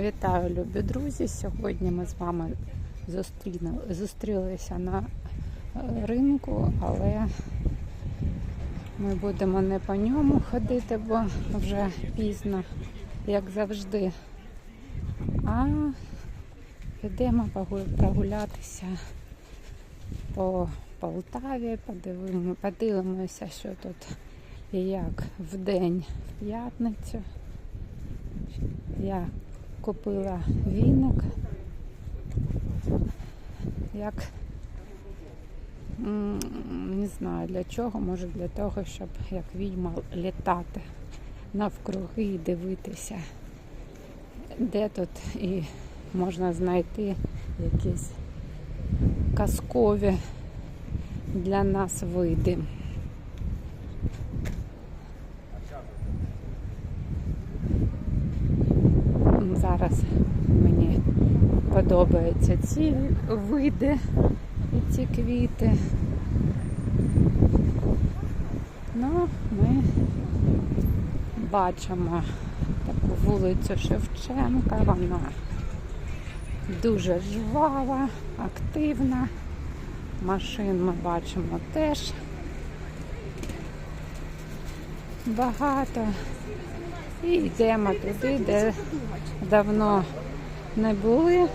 Вітаю, любі друзі! Сьогодні ми з вами зустрілися на е, ринку, але ми будемо не по ньому ходити, бо вже пізно, як завжди. А підемо прогулятися по Полтаві, подивимо, подивимося, що тут і як в день в п'ятницю. Я купила віник. Як не знаю для чого, може для того, щоб як відьма літати навкруги і дивитися, де тут і можна знайти якісь казкові для нас види. Зараз мені подобаються ці види і ці квіти. Ну, ми бачимо таку вулицю Шевченка, вона дуже жвава, активна. Машин ми бачимо теж багато. І йдемо туди, де давно не були,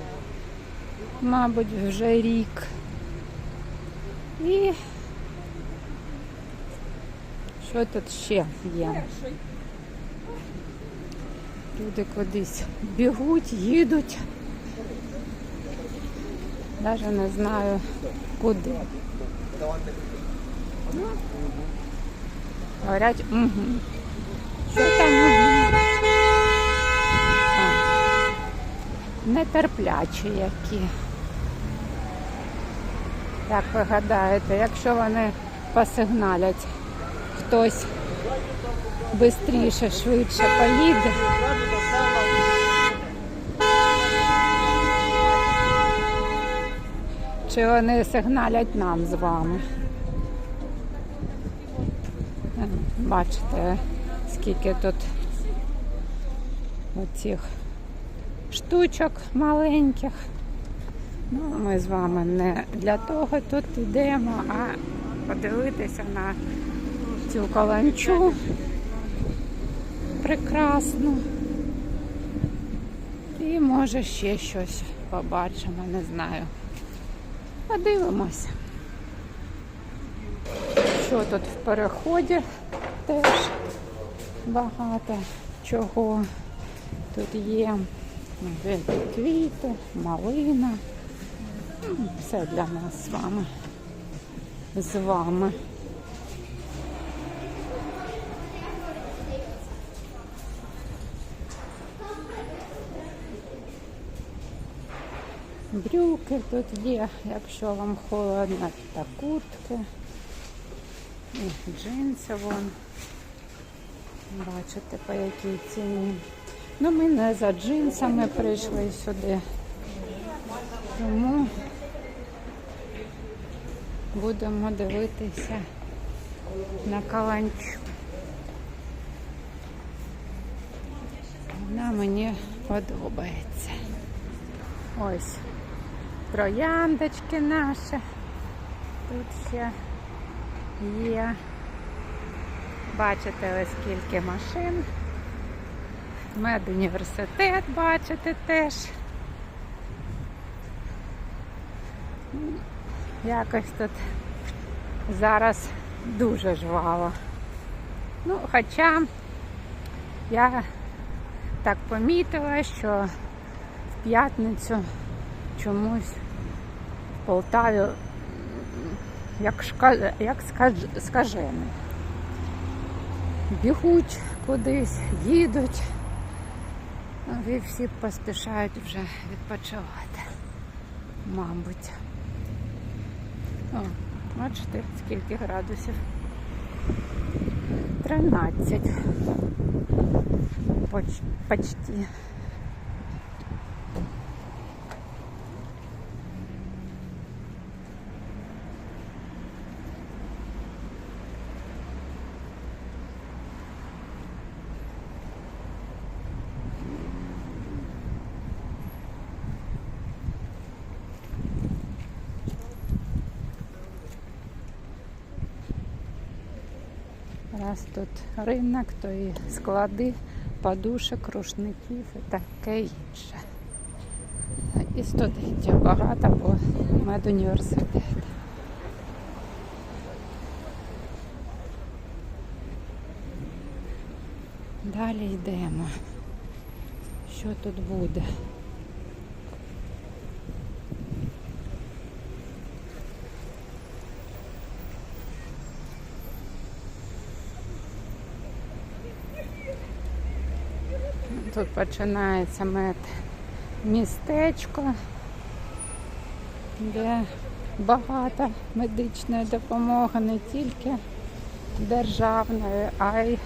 мабуть, вже рік. І що тут ще є? Люди кудись бігуть, їдуть. Навіть не знаю куди. Ну, Говорять, угу. Що там? Угу? Нетерплячі які. Як ви гадаєте, якщо вони посигналять, хтось швидше, швидше поїде. Чи вони сигналять нам з вами? Е, Бачите, скільки тут оцих штучок маленьких. Ну, ми з вами не для того тут йдемо, а подивитися на цю каланчу прекрасну. І може ще щось побачимо, не знаю. Подивимося. Що тут в переході теж багато чого тут є. Великі квіти, малина. Все для нас з вами. З вами. Брюки тут є, якщо вам холодно, та куртки. І джинси вон. Бачите, по якій ціні. Ну, ми не за джинсами прийшли сюди. Тому будемо дивитися на каланчу. Вона мені подобається. Ось трояндочки наші. Тут ще є. Бачите, ось скільки машин. Медуніверситет бачите теж. Якось тут зараз дуже жваво. Ну, хоча я так помітила, що в п'ятницю чомусь в Полтаві як, шка... як скаж- скажений. Бігуть кудись, їдуть. І всі поспішають вже відпочивати, мабуть. О, бачите, скільки градусів? 13. Поч- Почти. Нас тут ринок, то і склади подушок, рушників і таке інше. І студентів багато, бо медуніверситет. Далі йдемо. Що тут буде? Тут починається мед містечко, де багато медичної допомоги не тільки державної, а й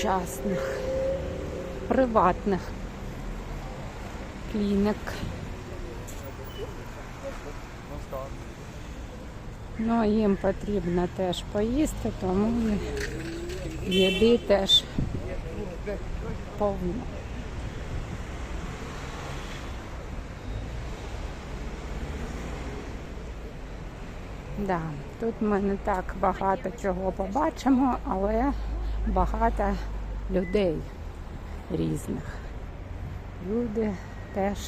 частних, приватних клінік. Ну, їм потрібно теж поїсти, тому їди теж повно. Да, тут ми не так багато чого побачимо, але багато людей різних. Люди теж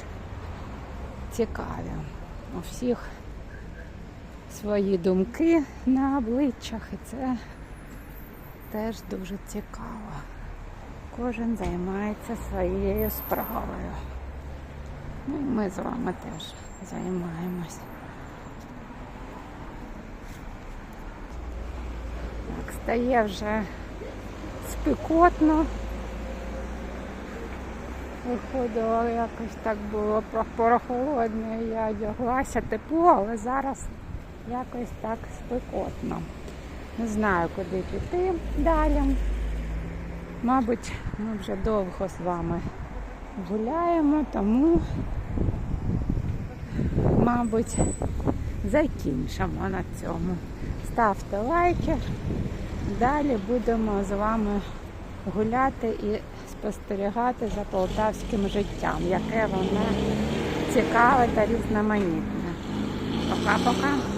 цікаві. У всіх свої думки на обличчях, і це теж дуже цікаво. Кожен займається своєю справою. Ну і ми з вами теж займаємось. Так, стає вже спекотно. Виходило якось так було прохолодно, я одяглася тепло, але зараз якось так спекотно. Не знаю, куди піти далі. Мабуть, ми вже довго з вами гуляємо, тому, мабуть, закінчимо на цьому. Ставте лайки. Далі будемо з вами гуляти і спостерігати за полтавським життям, яке воно цікаве та різноманітне. Пока-пока.